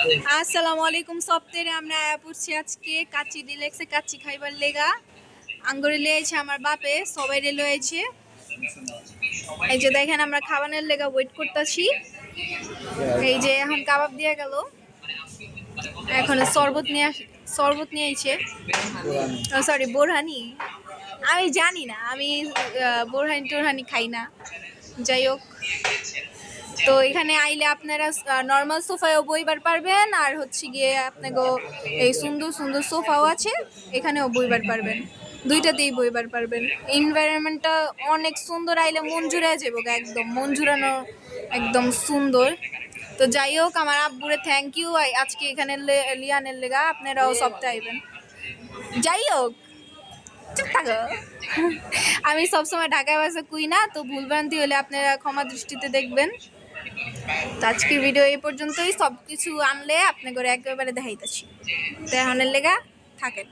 আসসালামু আলাইকুম সপ্তাহে আমরা আয়া পড়ছি আজকে কাচি ডিলেক্সে কাচি খাইবার লেগা। আঙ্গুরে লিয়েছে আমার বাপে সবাই লয়েছে এই যে দেখেন আমরা খাবারের লেগা ওয়েট করতেছি। এই যে এখন কাবাব দিয়ে গেল। এখন শরবত নিয়ে শরবত নিয়েছে সরি বোরহানি। আমি জানি না আমি বোরহানি টোরহানি খাই না। যাই হোক। তো এখানে আইলে আপনারা নর্মাল সোফায়ও বইবার পারবেন, আর হচ্ছে গিয়ে আপনাকে এই সুন্দর সুন্দর সোফাও আছে, এখানেও বইবার পারবেন। দুইটাতেই বইবার পারবেন। এনভায়রনমেন্টটা অনেক সুন্দর, আইলে মন জুড়ে যাব একদম মন জুড়ানো, একদম সুন্দর। তো যাই হোক, আমার আব্বুরে থ্যাংক ইউ আজকে এখানে লিয়ানের লেগা আপনারাও সপ্তাহে আইবেন। যাই হোক আমি সবসময় ঢাকায় বাসা কুই না, তো ভুলভ্রান্তি হলে আপনারা ক্ষমা দৃষ্টিতে দেখবেন। তো আজকের ভিডিও এই পর্যন্তই। সব কিছু আনলে আপনাকে একেবারে দেখাইতেছি। তো এখনের লেগা থাকেন।